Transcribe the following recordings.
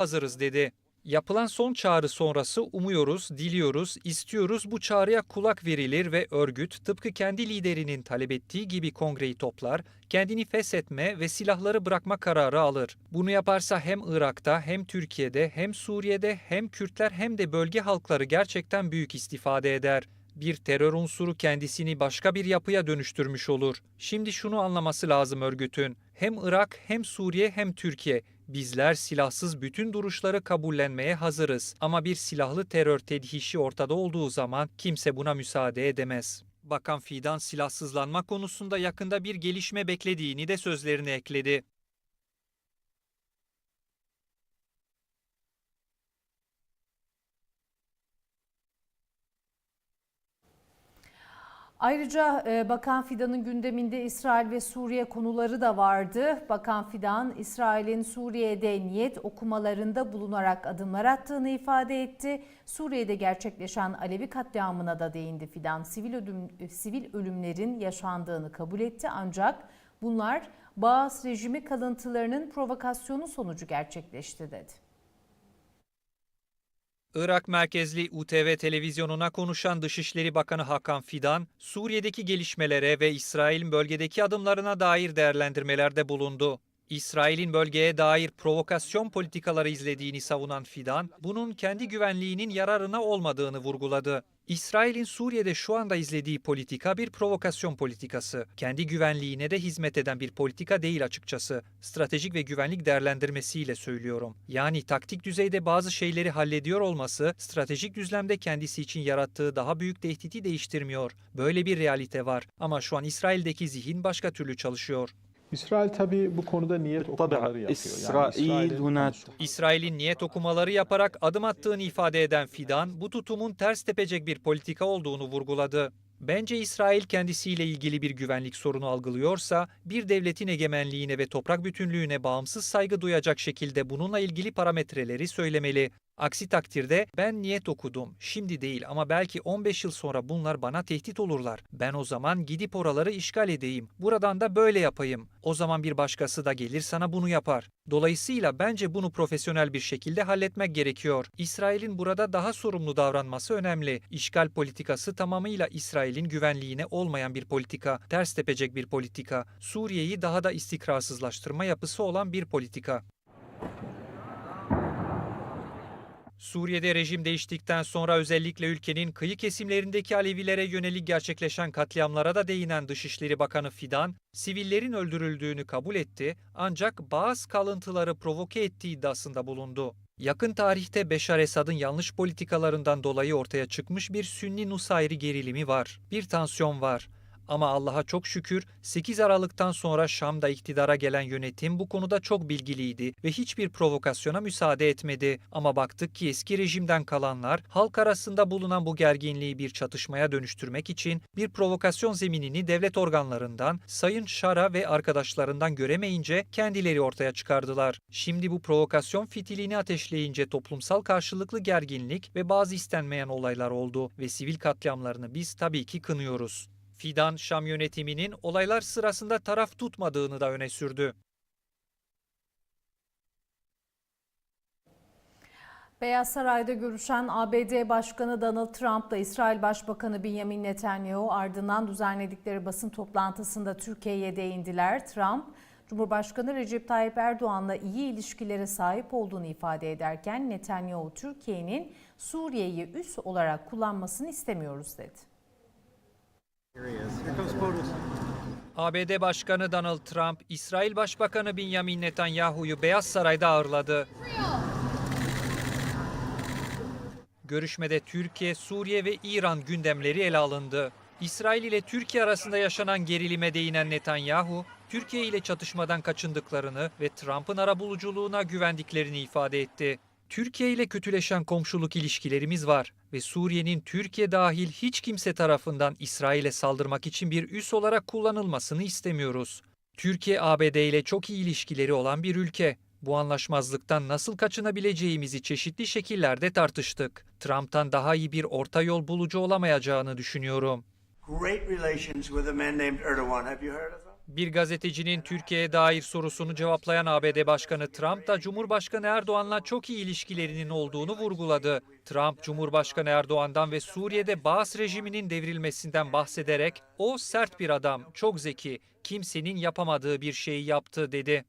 hazırız dedi. Yapılan son çağrı sonrası umuyoruz, diliyoruz, istiyoruz bu çağrıya kulak verilir ve örgüt tıpkı kendi liderinin talep ettiği gibi kongreyi toplar, kendini feshetme ve silahları bırakma kararı alır. Bunu yaparsa hem Irak'ta hem Türkiye'de hem Suriye'de hem Kürtler hem de bölge halkları gerçekten büyük istifade eder. Bir terör unsuru kendisini başka bir yapıya dönüştürmüş olur. Şimdi şunu anlaması lazım örgütün. Hem Irak hem Suriye hem Türkiye Bizler silahsız bütün duruşları kabullenmeye hazırız ama bir silahlı terör tedhişi ortada olduğu zaman kimse buna müsaade edemez. Bakan Fidan silahsızlanma konusunda yakında bir gelişme beklediğini de sözlerine ekledi. Ayrıca e, Bakan Fidan'ın gündeminde İsrail ve Suriye konuları da vardı. Bakan Fidan, İsrail'in Suriye'de niyet okumalarında bulunarak adımlar attığını ifade etti. Suriye'de gerçekleşen Alevi katliamına da değindi Fidan. Sivil, ölüm, sivil ölümlerin yaşandığını kabul etti ancak bunlar Baas rejimi kalıntılarının provokasyonu sonucu gerçekleşti dedi. Irak merkezli UTV televizyonuna konuşan Dışişleri Bakanı Hakan Fidan, Suriye'deki gelişmelere ve İsrail'in bölgedeki adımlarına dair değerlendirmelerde bulundu. İsrail'in bölgeye dair provokasyon politikaları izlediğini savunan Fidan, bunun kendi güvenliğinin yararına olmadığını vurguladı. İsrail'in Suriye'de şu anda izlediği politika bir provokasyon politikası. Kendi güvenliğine de hizmet eden bir politika değil açıkçası. Stratejik ve güvenlik değerlendirmesiyle söylüyorum. Yani taktik düzeyde bazı şeyleri hallediyor olması, stratejik düzlemde kendisi için yarattığı daha büyük tehdidi değiştirmiyor. Böyle bir realite var. Ama şu an İsrail'deki zihin başka türlü çalışıyor. İsrail tabii bu konuda niyet okumaları yapıyor. Yani İsrail'in İsrail'in niyet okumaları yaparak adım attığını ifade eden Fidan, bu tutumun ters tepecek bir politika olduğunu vurguladı. Bence İsrail kendisiyle ilgili bir güvenlik sorunu algılıyorsa, bir devletin egemenliğine ve toprak bütünlüğüne bağımsız saygı duyacak şekilde bununla ilgili parametreleri söylemeli. Aksi takdirde ben niyet okudum, şimdi değil ama belki 15 yıl sonra bunlar bana tehdit olurlar. Ben o zaman gidip oraları işgal edeyim, buradan da böyle yapayım. O zaman bir başkası da gelir sana bunu yapar. Dolayısıyla bence bunu profesyonel bir şekilde halletmek gerekiyor. İsrail'in burada daha sorumlu davranması önemli. İşgal politikası tamamıyla İsrail'in güvenliğine olmayan bir politika, ters tepecek bir politika, Suriye'yi daha da istikrarsızlaştırma yapısı olan bir politika. Suriye'de rejim değiştikten sonra özellikle ülkenin kıyı kesimlerindeki Alevilere yönelik gerçekleşen katliamlara da değinen Dışişleri Bakanı Fidan, sivillerin öldürüldüğünü kabul etti ancak bazı kalıntıları provoke ettiği iddiasında bulundu. Yakın tarihte Beşar Esad'ın yanlış politikalarından dolayı ortaya çıkmış bir Sünni-Nusayri gerilimi var. Bir tansiyon var. Ama Allah'a çok şükür 8 Aralık'tan sonra Şam'da iktidara gelen yönetim bu konuda çok bilgiliydi ve hiçbir provokasyona müsaade etmedi. Ama baktık ki eski rejimden kalanlar halk arasında bulunan bu gerginliği bir çatışmaya dönüştürmek için bir provokasyon zeminini devlet organlarından, Sayın Şara ve arkadaşlarından göremeyince kendileri ortaya çıkardılar. Şimdi bu provokasyon fitilini ateşleyince toplumsal karşılıklı gerginlik ve bazı istenmeyen olaylar oldu ve sivil katliamlarını biz tabii ki kınıyoruz. Fidan, Şam yönetiminin olaylar sırasında taraf tutmadığını da öne sürdü. Beyaz Saray'da görüşen ABD Başkanı Donald Trump'la İsrail Başbakanı Benjamin Netanyahu ardından düzenledikleri basın toplantısında Türkiye'ye değindiler. Trump, Cumhurbaşkanı Recep Tayyip Erdoğan'la iyi ilişkilere sahip olduğunu ifade ederken Netanyahu Türkiye'nin Suriye'yi üs olarak kullanmasını istemiyoruz dedi. ABD Başkanı Donald Trump, İsrail Başbakanı Benjamin Netanyahu'yu Beyaz Saray'da ağırladı. Görüşmede Türkiye, Suriye ve İran gündemleri ele alındı. İsrail ile Türkiye arasında yaşanan gerilime değinen Netanyahu, Türkiye ile çatışmadan kaçındıklarını ve Trump'ın arabuluculuğuna güvendiklerini ifade etti. Türkiye ile kötüleşen komşuluk ilişkilerimiz var ve Suriye'nin Türkiye dahil hiç kimse tarafından İsrail'e saldırmak için bir üs olarak kullanılmasını istemiyoruz. Türkiye ABD ile çok iyi ilişkileri olan bir ülke. Bu anlaşmazlıktan nasıl kaçınabileceğimizi çeşitli şekillerde tartıştık. Trump'tan daha iyi bir orta yol bulucu olamayacağını düşünüyorum. great relations with a man named Erdogan. Have you heard of him? Bir gazetecinin Türkiye'ye dair sorusunu cevaplayan ABD Başkanı Trump da Cumhurbaşkanı Erdoğan'la çok iyi ilişkilerinin olduğunu vurguladı. Trump, Cumhurbaşkanı Erdoğan'dan ve Suriye'de Baas rejiminin devrilmesinden bahsederek o sert bir adam, çok zeki, kimsenin yapamadığı bir şeyi yaptı dedi.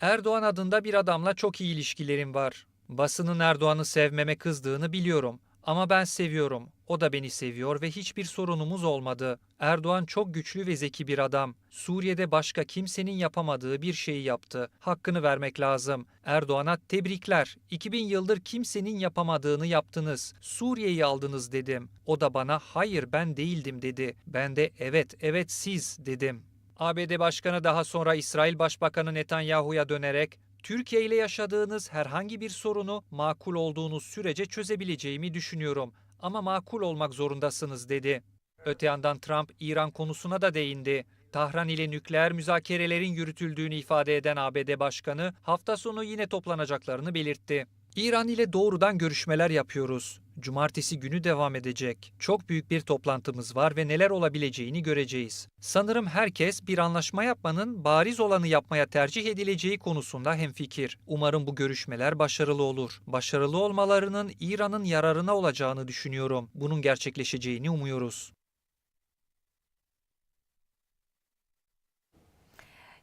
Erdoğan adında bir adamla çok iyi ilişkilerim var. Basının Erdoğan'ı sevmeme kızdığını biliyorum. Ama ben seviyorum. O da beni seviyor ve hiçbir sorunumuz olmadı. Erdoğan çok güçlü ve zeki bir adam. Suriye'de başka kimsenin yapamadığı bir şeyi yaptı. Hakkını vermek lazım. Erdoğan'a tebrikler. 2000 yıldır kimsenin yapamadığını yaptınız. Suriye'yi aldınız dedim. O da bana hayır ben değildim dedi. Ben de evet evet siz dedim. ABD Başkanı daha sonra İsrail Başbakanı Netanyahu'ya dönerek Türkiye ile yaşadığınız herhangi bir sorunu makul olduğunuz sürece çözebileceğimi düşünüyorum ama makul olmak zorundasınız dedi. Öte yandan Trump İran konusuna da değindi. Tahran ile nükleer müzakerelerin yürütüldüğünü ifade eden ABD Başkanı hafta sonu yine toplanacaklarını belirtti. İran ile doğrudan görüşmeler yapıyoruz. Cumartesi günü devam edecek. Çok büyük bir toplantımız var ve neler olabileceğini göreceğiz. Sanırım herkes bir anlaşma yapmanın bariz olanı yapmaya tercih edileceği konusunda hemfikir. Umarım bu görüşmeler başarılı olur. Başarılı olmalarının İran'ın yararına olacağını düşünüyorum. Bunun gerçekleşeceğini umuyoruz.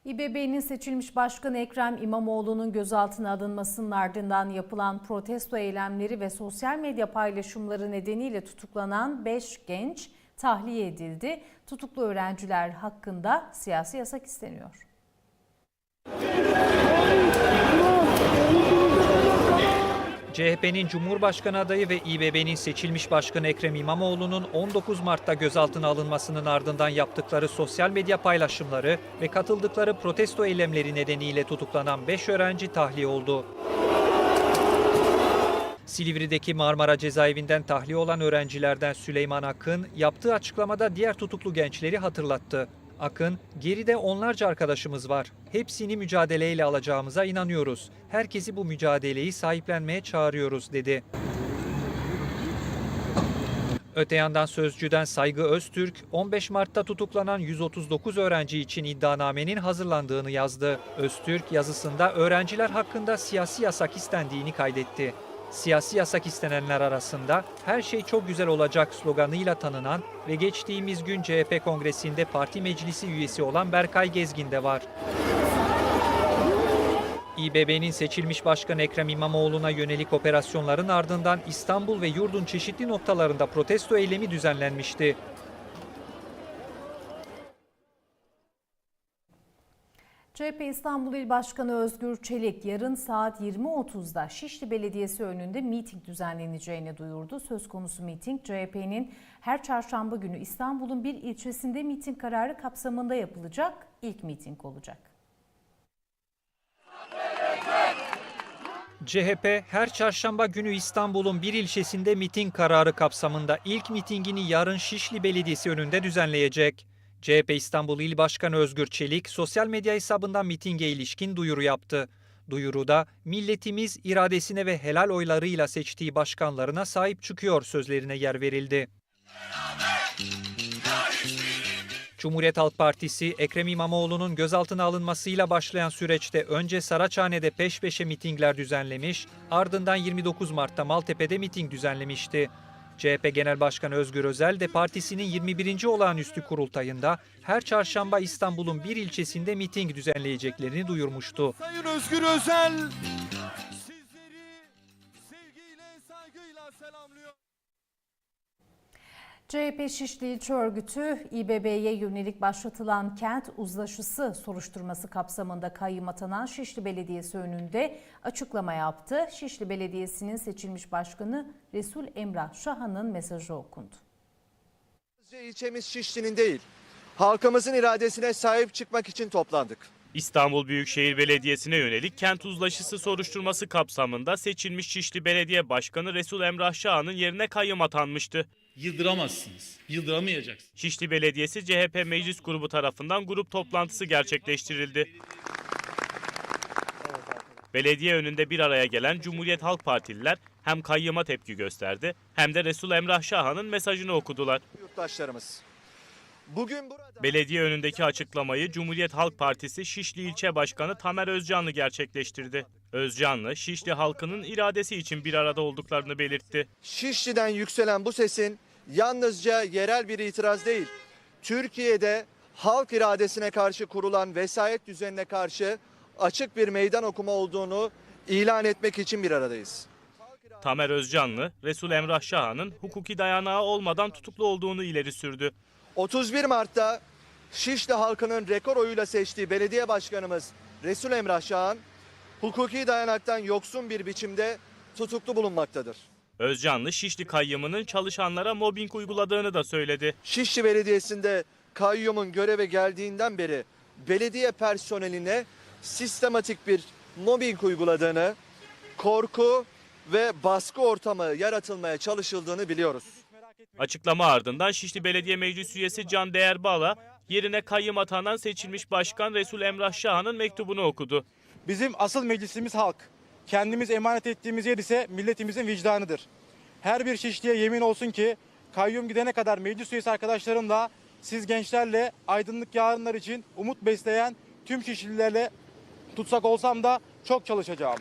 İBB'nin seçilmiş başkanı Ekrem İmamoğlu'nun gözaltına alınmasının ardından yapılan protesto eylemleri ve sosyal medya paylaşımları nedeniyle tutuklanan 5 genç tahliye edildi. Tutuklu öğrenciler hakkında siyasi yasak isteniyor. CHP'nin Cumhurbaşkanı adayı ve İBB'nin seçilmiş başkanı Ekrem İmamoğlu'nun 19 Mart'ta gözaltına alınmasının ardından yaptıkları sosyal medya paylaşımları ve katıldıkları protesto eylemleri nedeniyle tutuklanan 5 öğrenci tahliye oldu. Silivri'deki Marmara cezaevinden tahliye olan öğrencilerden Süleyman Akın yaptığı açıklamada diğer tutuklu gençleri hatırlattı. Akın, geride onlarca arkadaşımız var. Hepsini mücadeleyle alacağımıza inanıyoruz. Herkesi bu mücadeleyi sahiplenmeye çağırıyoruz dedi. Öte yandan Sözcü'den Saygı Öztürk, 15 Mart'ta tutuklanan 139 öğrenci için iddianamenin hazırlandığını yazdı. Öztürk yazısında öğrenciler hakkında siyasi yasak istendiğini kaydetti. Siyasi yasak istenenler arasında her şey çok güzel olacak sloganıyla tanınan ve geçtiğimiz gün CHP kongresinde parti meclisi üyesi olan Berkay Gezgin de var. İBB'nin seçilmiş başkan Ekrem İmamoğlu'na yönelik operasyonların ardından İstanbul ve yurdun çeşitli noktalarında protesto eylemi düzenlenmişti. CHP İstanbul İl Başkanı Özgür Çelik yarın saat 20.30'da Şişli Belediyesi önünde miting düzenleneceğini duyurdu. Söz konusu miting CHP'nin her çarşamba günü İstanbul'un bir ilçesinde miting kararı kapsamında yapılacak ilk miting olacak. CHP her çarşamba günü İstanbul'un bir ilçesinde miting kararı kapsamında ilk mitingini yarın Şişli Belediyesi önünde düzenleyecek. CHP İstanbul İl Başkanı Özgür Çelik sosyal medya hesabından mitinge ilişkin duyuru yaptı. Duyuruda milletimiz iradesine ve helal oylarıyla seçtiği başkanlarına sahip çıkıyor sözlerine yer verildi. Cumhuriyet Halk Partisi Ekrem İmamoğlu'nun gözaltına alınmasıyla başlayan süreçte önce Saraçhane'de peş peşe mitingler düzenlemiş, ardından 29 Mart'ta Maltepe'de miting düzenlemişti. CHP Genel Başkanı Özgür Özel de partisinin 21. olağanüstü kurultayında her çarşamba İstanbul'un bir ilçesinde miting düzenleyeceklerini duyurmuştu. Sayın Özgür Özel CHP Şişli İlçe Örgütü İBB'ye yönelik başlatılan kent uzlaşısı soruşturması kapsamında kayyım atanan Şişli Belediyesi önünde açıklama yaptı. Şişli Belediyesi'nin seçilmiş başkanı Resul Emrah Şahan'ın mesajı okundu. Sadece ilçemiz Şişli'nin değil, halkımızın iradesine sahip çıkmak için toplandık. İstanbul Büyükşehir Belediyesi'ne yönelik kent uzlaşısı soruşturması kapsamında seçilmiş Şişli Belediye Başkanı Resul Emrah Şahan'ın yerine kayyım atanmıştı. Yıldıramazsınız. Yıldıramayacaksınız. Şişli Belediyesi CHP Meclis Grubu tarafından grup toplantısı gerçekleştirildi. Belediye önünde bir araya gelen Cumhuriyet Halk Partililer hem kayyıma tepki gösterdi hem de Resul Emrah Şahan'ın mesajını okudular. Yurttaşlarımız, Bugün burada Belediye önündeki açıklamayı Cumhuriyet Halk Partisi Şişli İlçe Başkanı Tamer Özcanlı gerçekleştirdi. Özcanlı, Şişli halkının iradesi için bir arada olduklarını belirtti. Şişli'den yükselen bu sesin yalnızca yerel bir itiraz değil, Türkiye'de halk iradesine karşı kurulan vesayet düzenine karşı açık bir meydan okuma olduğunu ilan etmek için bir aradayız. Tamer Özcanlı, Resul Emrah Şahan'ın hukuki dayanağı olmadan tutuklu olduğunu ileri sürdü. 31 Mart'ta Şişli halkının rekor oyuyla seçtiği belediye başkanımız Resul Emrah Şahan hukuki dayanaktan yoksun bir biçimde tutuklu bulunmaktadır. Özcanlı, Şişli kayyımının çalışanlara mobbing uyguladığını da söyledi. Şişli Belediyesi'nde kayyumun göreve geldiğinden beri belediye personeline sistematik bir mobbing uyguladığını, korku ve baskı ortamı yaratılmaya çalışıldığını biliyoruz. Açıklama ardından Şişli Belediye Meclis üyesi Can Değerbağ'la yerine kayyım atanan seçilmiş başkan Resul Emrah Şahan'ın mektubunu okudu. Bizim asıl meclisimiz halk. Kendimiz emanet ettiğimiz yer ise milletimizin vicdanıdır. Her bir şişliğe yemin olsun ki kayyum gidene kadar meclis üyesi arkadaşlarımla siz gençlerle aydınlık yarınlar için umut besleyen tüm şişlilerle tutsak olsam da çok çalışacağım.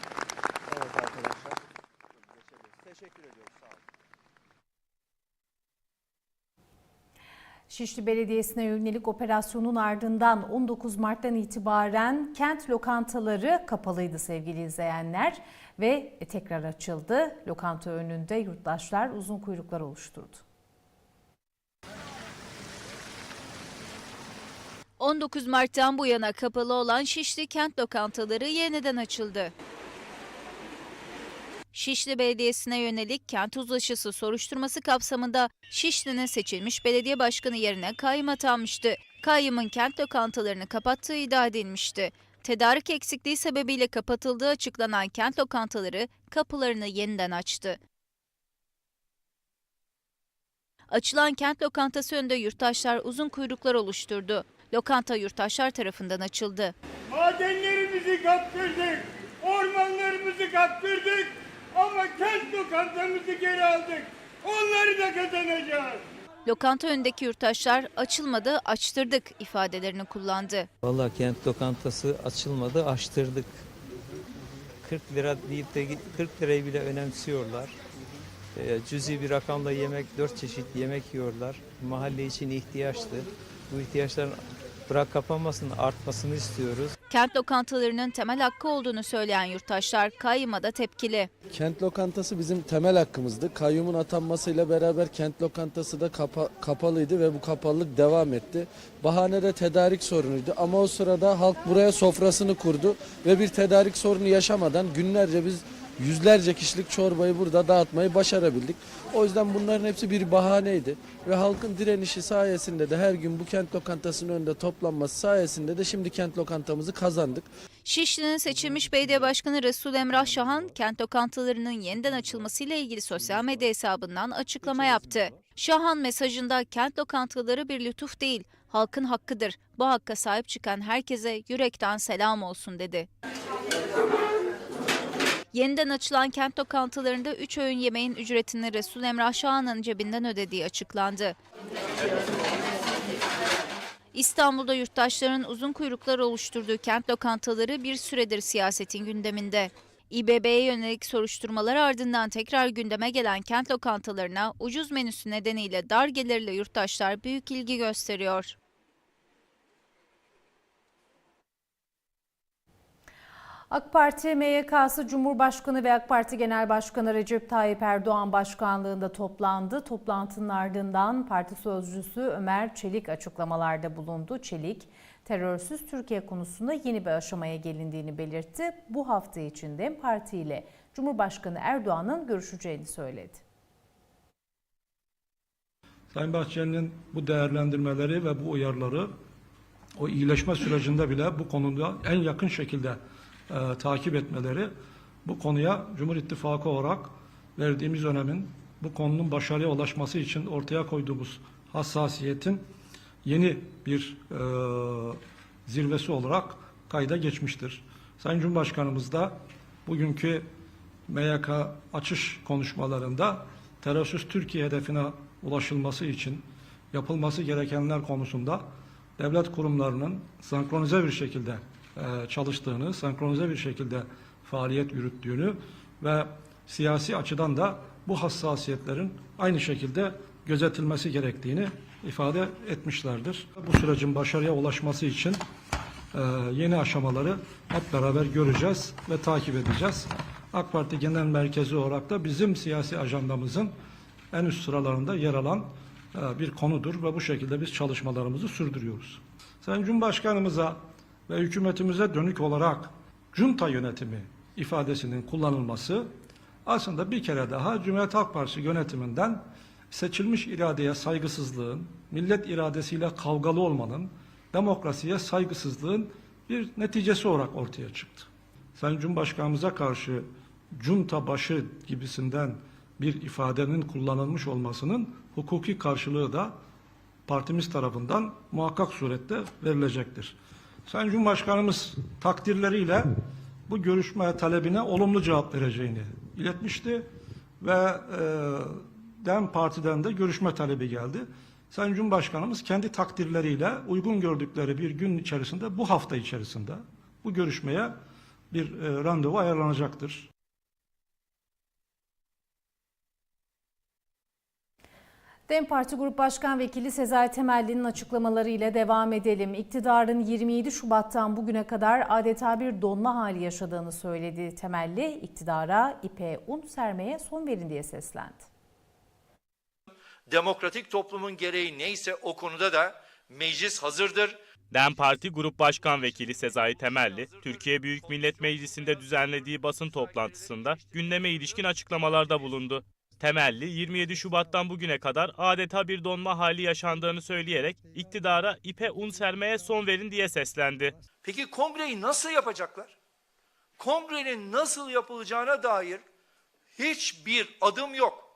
Şişli Belediyesi'ne yönelik operasyonun ardından 19 Mart'tan itibaren kent lokantaları kapalıydı sevgili izleyenler ve tekrar açıldı. Lokanta önünde yurttaşlar uzun kuyruklar oluşturdu. 19 Mart'tan bu yana kapalı olan Şişli kent lokantaları yeniden açıldı. Şişli Belediyesi'ne yönelik kent uzlaşısı soruşturması kapsamında Şişli'nin seçilmiş belediye başkanı yerine kayyım atanmıştı. Kayyımın kent lokantalarını kapattığı iddia edilmişti. Tedarik eksikliği sebebiyle kapatıldığı açıklanan kent lokantaları kapılarını yeniden açtı. Açılan kent lokantası önünde yurttaşlar uzun kuyruklar oluşturdu. Lokanta yurttaşlar tarafından açıldı. Madenlerimizi kaptırdık, ormanlarımızı kaptırdık ama kent lokantamızı geri aldık. Onları da kazanacağız. Lokanta önündeki yurttaşlar açılmadı, açtırdık ifadelerini kullandı. Vallahi kent lokantası açılmadı, açtırdık. 40 lira deyip de 40 lirayı bile önemsiyorlar. Ee, cüzi bir rakamla yemek, 4 çeşit yemek yiyorlar. Mahalle için ihtiyaçtı. Bu ihtiyaçların bırak kapanmasın, artmasını istiyoruz. Kent lokantalarının temel hakkı olduğunu söyleyen yurttaşlar kayyıma da tepkili. Kent lokantası bizim temel hakkımızdı. Kayyumun atanmasıyla beraber kent lokantası da kapa- kapalıydı ve bu kapalılık devam etti. Bahane de tedarik sorunuydu ama o sırada halk buraya sofrasını kurdu ve bir tedarik sorunu yaşamadan günlerce biz yüzlerce kişilik çorbayı burada dağıtmayı başarabildik. O yüzden bunların hepsi bir bahaneydi ve halkın direnişi sayesinde de her gün bu kent lokantasının önünde toplanması sayesinde de şimdi kent lokantamızı kazandık. Şişli'nin seçilmiş belediye başkanı Resul Emrah Şahan, kent lokantalarının yeniden açılmasıyla ilgili sosyal medya hesabından açıklama yaptı. Şahan mesajında kent lokantaları bir lütuf değil, halkın hakkıdır. Bu hakka sahip çıkan herkese yürekten selam olsun dedi. Yeniden açılan kent lokantalarında 3 öğün yemeğin ücretini Resul Emrah Şahan'ın cebinden ödediği açıklandı. İstanbul'da yurttaşların uzun kuyruklar oluşturduğu kent lokantaları bir süredir siyasetin gündeminde. İBB'ye yönelik soruşturmalar ardından tekrar gündeme gelen kent lokantalarına ucuz menüsü nedeniyle dar gelirli yurttaşlar büyük ilgi gösteriyor. AK Parti MYK'sı Cumhurbaşkanı ve AK Parti Genel Başkanı Recep Tayyip Erdoğan başkanlığında toplandı. Toplantının ardından parti sözcüsü Ömer Çelik açıklamalarda bulundu. Çelik, terörsüz Türkiye konusunda yeni bir aşamaya gelindiğini belirtti. Bu hafta içinde partiyle Cumhurbaşkanı Erdoğan'ın görüşeceğini söyledi. Sayın Bahçeli'nin bu değerlendirmeleri ve bu uyarıları o iyileşme sürecinde bile bu konuda en yakın şekilde e, takip etmeleri bu konuya Cumhur İttifakı olarak verdiğimiz önemin bu konunun başarıya ulaşması için ortaya koyduğumuz hassasiyetin yeni bir e, zirvesi olarak kayda geçmiştir. Sayın Cumhurbaşkanımız da bugünkü MYK açış konuşmalarında terörsüz Türkiye hedefine ulaşılması için yapılması gerekenler konusunda devlet kurumlarının senkronize bir şekilde çalıştığını, senkronize bir şekilde faaliyet yürüttüğünü ve siyasi açıdan da bu hassasiyetlerin aynı şekilde gözetilmesi gerektiğini ifade etmişlerdir. Bu sürecin başarıya ulaşması için e, yeni aşamaları hep beraber göreceğiz ve takip edeceğiz. AK Parti Genel Merkezi olarak da bizim siyasi ajandamızın en üst sıralarında yer alan e, bir konudur ve bu şekilde biz çalışmalarımızı sürdürüyoruz. Sayın Cumhurbaşkanımıza ve hükümetimize dönük olarak junta yönetimi ifadesinin kullanılması aslında bir kere daha Cumhuriyet Halk Partisi yönetiminden seçilmiş iradeye saygısızlığın, millet iradesiyle kavgalı olmanın, demokrasiye saygısızlığın bir neticesi olarak ortaya çıktı. Sayın Cumhurbaşkanımıza karşı junta başı gibisinden bir ifadenin kullanılmış olmasının hukuki karşılığı da partimiz tarafından muhakkak surette verilecektir. Sayın Cumhurbaşkanımız takdirleriyle bu görüşme talebine olumlu cevap vereceğini iletmişti ve e, DEM Parti'den de görüşme talebi geldi. Sayın Cumhurbaşkanımız kendi takdirleriyle uygun gördükleri bir gün içerisinde bu hafta içerisinde bu görüşmeye bir e, randevu ayarlanacaktır. DEM Parti Grup Başkan Vekili Sezai Temelli'nin açıklamalarıyla devam edelim. İktidarın 27 Şubat'tan bugüne kadar adeta bir donma hali yaşadığını söyledi Temelli. İktidara ipe un sermeye son verin diye seslendi. Demokratik toplumun gereği neyse o konuda da meclis hazırdır. DEM Parti Grup Başkan Vekili Sezai Temelli, Türkiye Büyük Millet Meclisi'nde düzenlediği basın toplantısında gündeme ilişkin açıklamalarda bulundu. Temelli 27 Şubat'tan bugüne kadar adeta bir donma hali yaşandığını söyleyerek iktidara ipe un sermeye son verin diye seslendi. Peki kongreyi nasıl yapacaklar? Kongrenin nasıl yapılacağına dair hiçbir adım yok.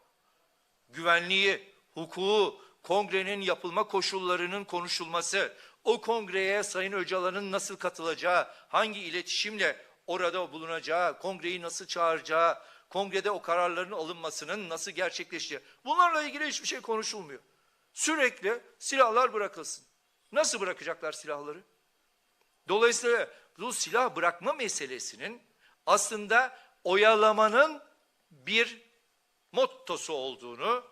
Güvenliği, hukuku, kongrenin yapılma koşullarının konuşulması, o kongreye Sayın Öcalan'ın nasıl katılacağı, hangi iletişimle orada bulunacağı, kongreyi nasıl çağıracağı, kongrede o kararların alınmasının nasıl gerçekleşeceği. Bunlarla ilgili hiçbir şey konuşulmuyor. Sürekli silahlar bırakılsın. Nasıl bırakacaklar silahları? Dolayısıyla bu silah bırakma meselesinin aslında oyalamanın bir mottosu olduğunu,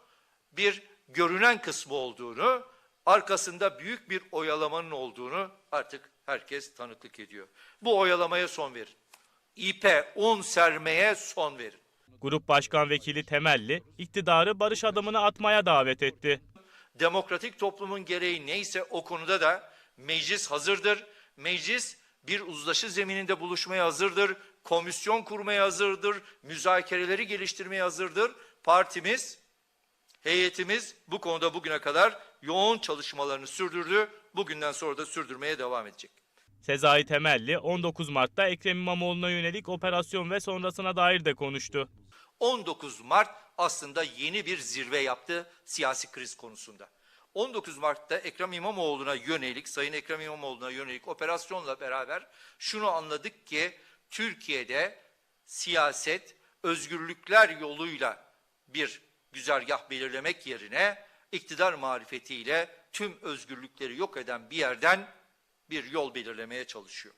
bir görünen kısmı olduğunu, arkasında büyük bir oyalamanın olduğunu artık herkes tanıklık ediyor. Bu oyalamaya son verin. İpe un sermeye son verin. Grup Başkan Vekili Temelli, iktidarı barış adımını atmaya davet etti. Demokratik toplumun gereği neyse o konuda da meclis hazırdır. Meclis bir uzlaşı zemininde buluşmaya hazırdır. Komisyon kurmaya hazırdır. Müzakereleri geliştirmeye hazırdır. Partimiz, heyetimiz bu konuda bugüne kadar yoğun çalışmalarını sürdürdü. Bugünden sonra da sürdürmeye devam edecek. Sezai Temelli 19 Mart'ta Ekrem İmamoğlu'na yönelik operasyon ve sonrasına dair de konuştu. 19 Mart aslında yeni bir zirve yaptı siyasi kriz konusunda. 19 Mart'ta Ekrem İmamoğlu'na yönelik, Sayın Ekrem İmamoğlu'na yönelik operasyonla beraber şunu anladık ki Türkiye'de siyaset özgürlükler yoluyla bir güzergah belirlemek yerine iktidar marifetiyle tüm özgürlükleri yok eden bir yerden bir yol belirlemeye çalışıyor.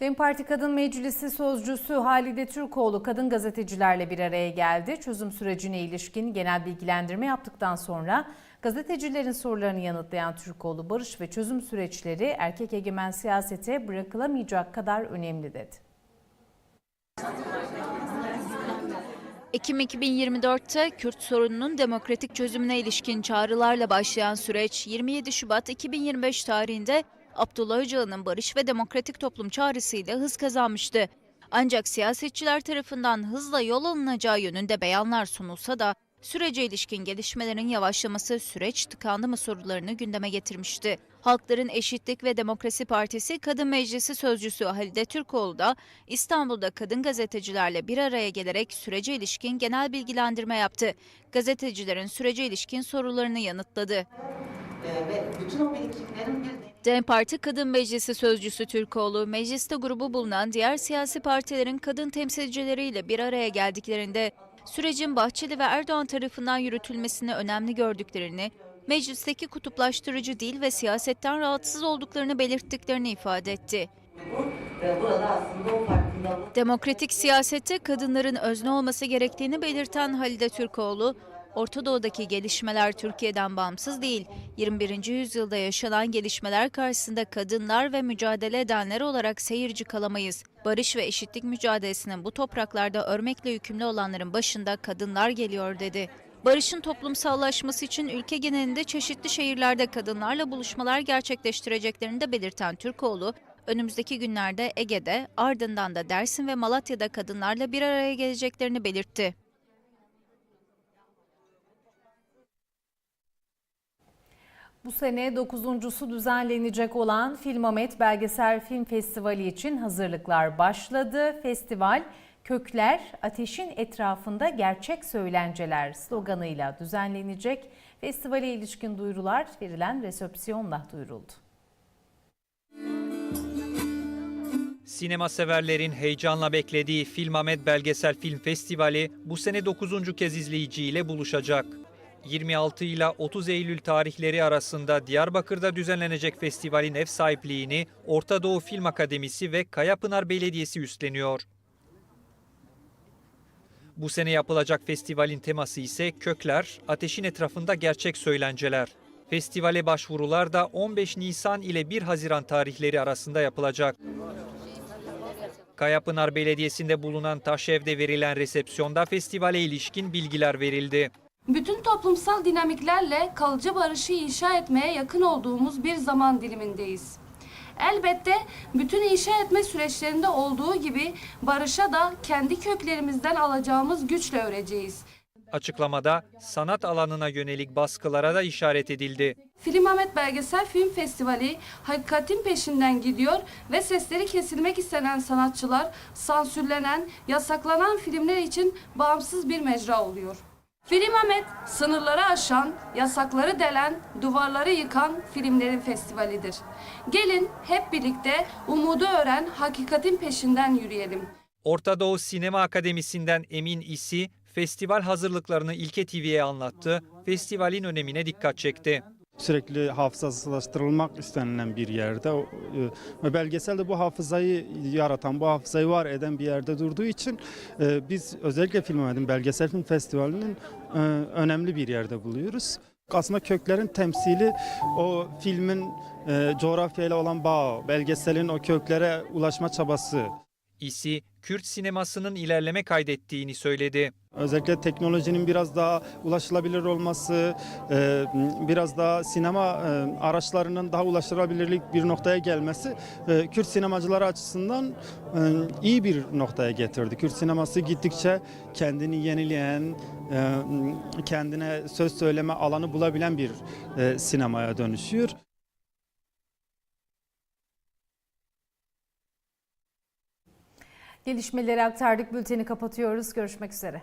DEM Parti Kadın Meclisi Sözcüsü Halide Türkoğlu kadın gazetecilerle bir araya geldi. Çözüm sürecine ilişkin genel bilgilendirme yaptıktan sonra gazetecilerin sorularını yanıtlayan Türkoğlu barış ve çözüm süreçleri erkek egemen siyasete bırakılamayacak kadar önemli dedi. Ekim 2024'te Kürt sorununun demokratik çözümüne ilişkin çağrılarla başlayan süreç 27 Şubat 2025 tarihinde Abdullah Öcalan'ın barış ve demokratik toplum çağrısıyla hız kazanmıştı. Ancak siyasetçiler tarafından hızla yol alınacağı yönünde beyanlar sunulsa da sürece ilişkin gelişmelerin yavaşlaması süreç tıkandı mı sorularını gündeme getirmişti. Halkların Eşitlik ve Demokrasi Partisi Kadın Meclisi Sözcüsü Halide Türkoğlu da İstanbul'da kadın gazetecilerle bir araya gelerek sürece ilişkin genel bilgilendirme yaptı. Gazetecilerin sürece ilişkin sorularını yanıtladı. DEM Parti Kadın Meclisi Sözcüsü Türkoğlu, mecliste grubu bulunan diğer siyasi partilerin kadın temsilcileriyle bir araya geldiklerinde sürecin Bahçeli ve Erdoğan tarafından yürütülmesini önemli gördüklerini, meclisteki kutuplaştırıcı değil ve siyasetten rahatsız olduklarını belirttiklerini ifade etti. Demokratik siyasette kadınların özne olması gerektiğini belirten Halide Türkoğlu, Orta Doğu'daki gelişmeler Türkiye'den bağımsız değil. 21. yüzyılda yaşanan gelişmeler karşısında kadınlar ve mücadele edenler olarak seyirci kalamayız. Barış ve eşitlik mücadelesinin bu topraklarda örmekle yükümlü olanların başında kadınlar geliyor dedi. Barışın toplumsallaşması için ülke genelinde çeşitli şehirlerde kadınlarla buluşmalar gerçekleştireceklerini de belirten Türkoğlu, önümüzdeki günlerde Ege'de, ardından da Dersim ve Malatya'da kadınlarla bir araya geleceklerini belirtti. Bu sene dokuzuncusu düzenlenecek olan Filmamet Belgesel Film Festivali için hazırlıklar başladı. Festival Kökler Ateşin Etrafında Gerçek Söylenceler sloganıyla düzenlenecek. Festivale ilişkin duyurular verilen resepsiyonla duyuruldu. Sinema severlerin heyecanla beklediği Filmamed Belgesel Film Festivali bu sene 9. kez izleyiciyle buluşacak. 26 ile 30 Eylül tarihleri arasında Diyarbakır'da düzenlenecek festivalin ev sahipliğini Orta Doğu Film Akademisi ve Kayapınar Belediyesi üstleniyor. Bu sene yapılacak festivalin teması ise Kökler, Ateşin Etrafında Gerçek Söylenceler. Festivale başvurular da 15 Nisan ile 1 Haziran tarihleri arasında yapılacak. Kayapınar Belediyesi'nde bulunan Taşev'de verilen resepsiyonda festivale ilişkin bilgiler verildi. Bütün toplumsal dinamiklerle kalıcı barışı inşa etmeye yakın olduğumuz bir zaman dilimindeyiz. Elbette bütün inşa etme süreçlerinde olduğu gibi barışa da kendi köklerimizden alacağımız güçle öreceğiz. Açıklamada sanat alanına yönelik baskılara da işaret edildi. Film Ahmet Belgesel Film Festivali hakikatin peşinden gidiyor ve sesleri kesilmek istenen sanatçılar sansürlenen, yasaklanan filmler için bağımsız bir mecra oluyor. Film Ahmet sınırları aşan, yasakları delen, duvarları yıkan filmlerin festivalidir. Gelin hep birlikte umudu öğren, hakikatin peşinden yürüyelim. Orta Doğu Sinema Akademisi'nden Emin İsi, festival hazırlıklarını İlke TV'ye anlattı, festivalin önemine dikkat çekti. Sürekli hafızasılaştırılmak istenilen bir yerde e, ve belgesel de bu hafızayı yaratan, bu hafızayı var eden bir yerde durduğu için e, biz özellikle Film Belgesel Film Festivali'nin e, önemli bir yerde buluyoruz. Aslında köklerin temsili o filmin coğrafyayla olan bağı, belgeselin o köklere ulaşma çabası. İsi, Kürt sinemasının ilerleme kaydettiğini söyledi. Özellikle teknolojinin biraz daha ulaşılabilir olması, e, biraz daha sinema e, araçlarının daha ulaşılabilirlik bir noktaya gelmesi e, Kürt sinemacıları açısından iyi bir noktaya getirdi. Kürt sineması gittikçe kendini yenileyen, kendine söz söyleme alanı bulabilen bir sinemaya dönüşüyor. Gelişmeleri aktardık. Bülteni kapatıyoruz. Görüşmek üzere.